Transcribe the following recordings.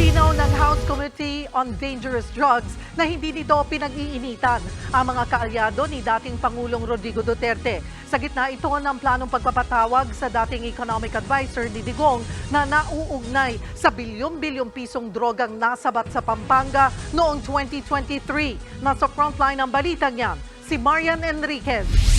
Nilinaw ng House Committee on Dangerous Drugs na hindi nito pinag-iinitan ang mga kaalyado ni dating Pangulong Rodrigo Duterte. Sa gitna ito ng planong pagpapatawag sa dating economic advisor ni Digong na nauugnay sa bilyong-bilyong pisong drogang nasabat sa Pampanga noong 2023. Nasa frontline ng balita niyan, si Marian Enriquez.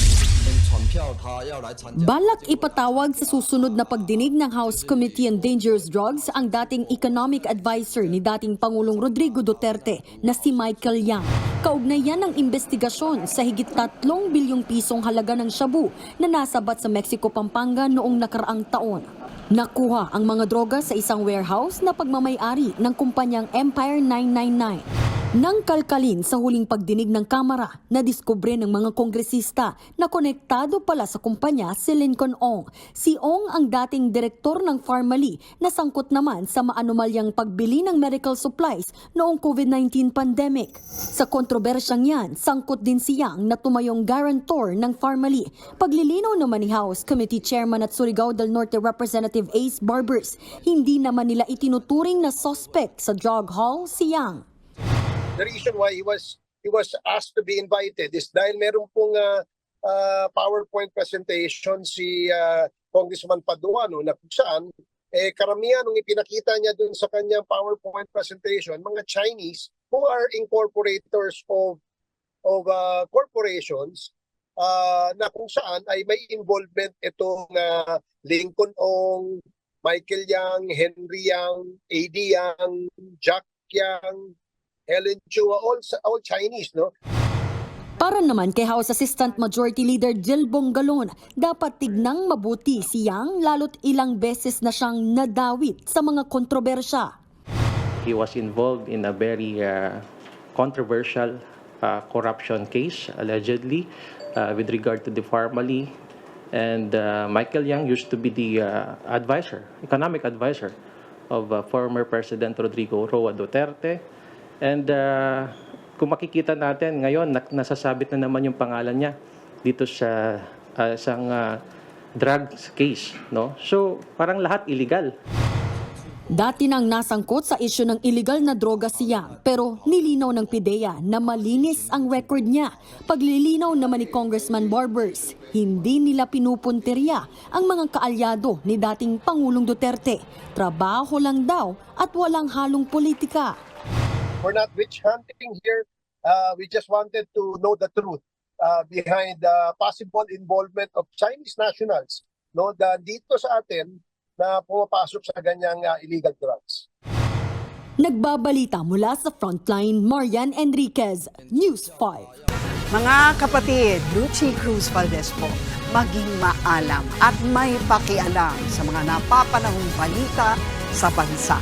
Balak ipatawag sa susunod na pagdinig ng House Committee on Dangerous Drugs ang dating economic advisor ni dating Pangulong Rodrigo Duterte na si Michael Yang. Kaugnay yan ng investigasyon sa higit 3 bilyong pisong halaga ng shabu na nasabat sa Mexico, Pampanga noong nakaraang taon. Nakuha ang mga droga sa isang warehouse na pagmamayari ng kumpanyang Empire 999. Nang kalkalin sa huling pagdinig ng Kamara, nadiskubre ng mga kongresista na konektado pala sa kumpanya si Lincoln Ong. Si Ong ang dating direktor ng Pharmaly na sangkot naman sa maanumalyang pagbili ng medical supplies noong COVID-19 pandemic. Sa kontrobersyang yan, sangkot din si Yang na tumayong guarantor ng Pharmaly. Paglilinaw naman ni House Committee Chairman at Surigao del Norte Representative Ace Barbers, hindi naman nila itinuturing na suspect sa drug haul si Yang. The reason why he was he was asked to be invited is dahil meron pong uh, uh, PowerPoint presentation si uh, Congressman Paduano na saan eh karamihan ng ipinakita niya dun sa kanyang PowerPoint presentation mga Chinese who are incorporators of of uh, corporations uh, na kung saan ay may involvement itong uh, Lincoln Ong, Michael Yang, Henry Yang, AD Yang, Jack Yang, Helen Chua, all, all Chinese, no? Para naman kay House Assistant Majority Leader Jill Bongalon, dapat tignang mabuti si Yang lalo't ilang beses na siyang nadawit sa mga kontrobersya. He was involved in a very uh, controversial uh, corruption case, allegedly, uh, with regard to the Pharmaly. And uh, Michael Yang used to be the uh, advisor, economic advisor of uh, former President Rodrigo Roa Duterte. And uh, kung makikita natin ngayon, nasasabit na naman yung pangalan niya dito sa uh, isang uh, drugs case. No? So, parang lahat illegal. Dati nang nasangkot sa isyu ng illegal na droga si Yang pero nilinaw ng PIDEA na malinis ang record niya. Paglilinaw naman ni Congressman Barbers, hindi nila pinupunterya ang mga kaalyado ni dating Pangulong Duterte. Trabaho lang daw at walang halong politika. We're not witch hunting here. Uh, we just wanted to know the truth uh, behind the possible involvement of Chinese nationals no, da dito sa atin na pumapasok sa ganyang uh, illegal drugs. Nagbabalita mula sa Frontline, Marian Enriquez, News 5. Mga kapatid, Lucy Cruz Valdez po, maging maalam at may pakialam sa mga napapanahong balita sa bansa.